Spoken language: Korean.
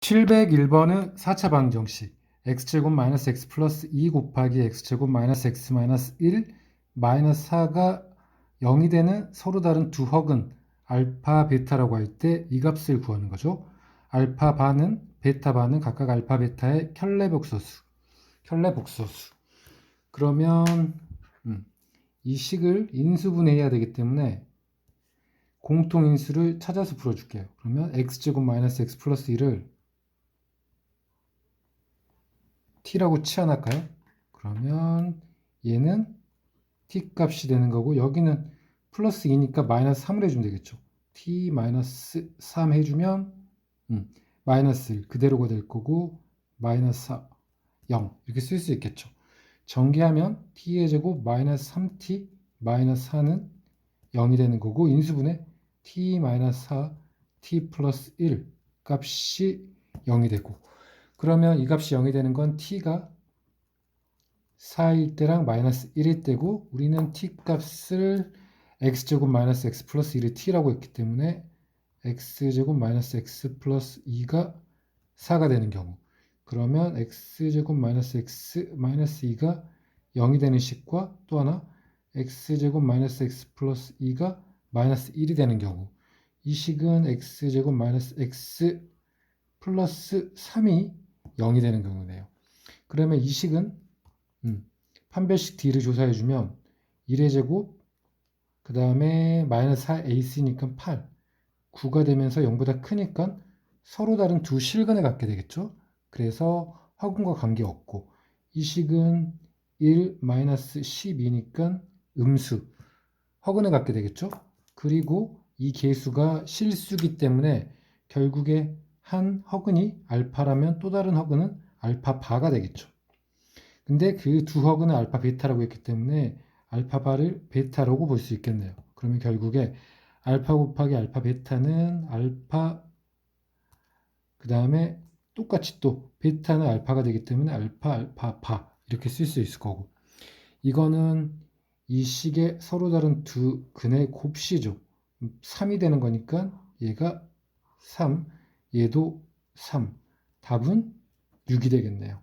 701번은 4차 방정식 x제곱 마이너스 x 플러스 2 곱하기 x제곱 마이너스 x 마이너스 1 마이너스 4가 0이 되는 서로 다른 두 헉은 알파 베타라고 할 때 이 값을 구하는 거죠. 알파 반은 베타 반은 각각 알파 베타의 켤레 복소수 켤레 복소수 그러면 음, 이 식을 인수분해해야 되기 때문에 공통인수를 찾아서 풀어줄게요. 그러면 x제곱 마이너스 x 플러스 1을 t라고 치환할까요? 그러면 얘는 t 값이 되는 거고 여기는 플러스 2니까 마이너스 3을 해주면 되겠죠. t 마이너스 3 해주면 음, 마이너스 1 그대로가 될 거고 마이너스 4, 0 이렇게 쓸 수 있겠죠. 전개하면 t의 제곱 마이너스 3t 마이너스 4는 0이 되는 거고 인수분해 t 마이너스 4 t 플러스 1 값이 0이 되고 그러면 이 값이 0이 되는 건 t가 4일 때랑 마이너스 1일 때고 우리는 t 값을 x제곱 마이너스 x 플러스 1을 t라고 했기 때문에 x제곱 마이너스 x 플러스 2가 4가 되는 경우. 그러면 x제곱 마이너스 x 마이너스 2가 0이 되는 식과 또 하나 x제곱 마이너스 x 플러스 2가 마이너스 1이 되는 경우. 이 식은 x제곱 마이너스 x 플러스 3이 0이 되는 경우네요. 그러면 이 식은 음, 판별식 D를 조사해주면 1의 제곱 그 다음에 마이너스 4ac니까 8 9가 되면서 0보다 크니까 서로 다른 두 실근을 갖게 되겠죠. 그래서 화근과 관계없고 이 식은 1 마이너스 12니까 음수 허근을 갖게 되겠죠. 그리고 이 개수가 실수기 때문에 결국에 한 허근이 알파라면 또 다른 허근은 알파 바가 되겠죠. 근데 그 두 허근은 알파 베타라고 했기 때문에 알파 바를 베타라고 볼 수 있겠네요. 그러면 결국에 알파 곱하기 알파 베타는 알파 그 다음에 똑같이 또 베타는 알파가 되기 때문에 알파 알파 바 이렇게 쓸 수 있을 거고 이거는 이 식의 서로 다른 두 근의 곱시죠. 3이 되는 거니까 얘가 3 얘도 3 답은 6이 되겠네요.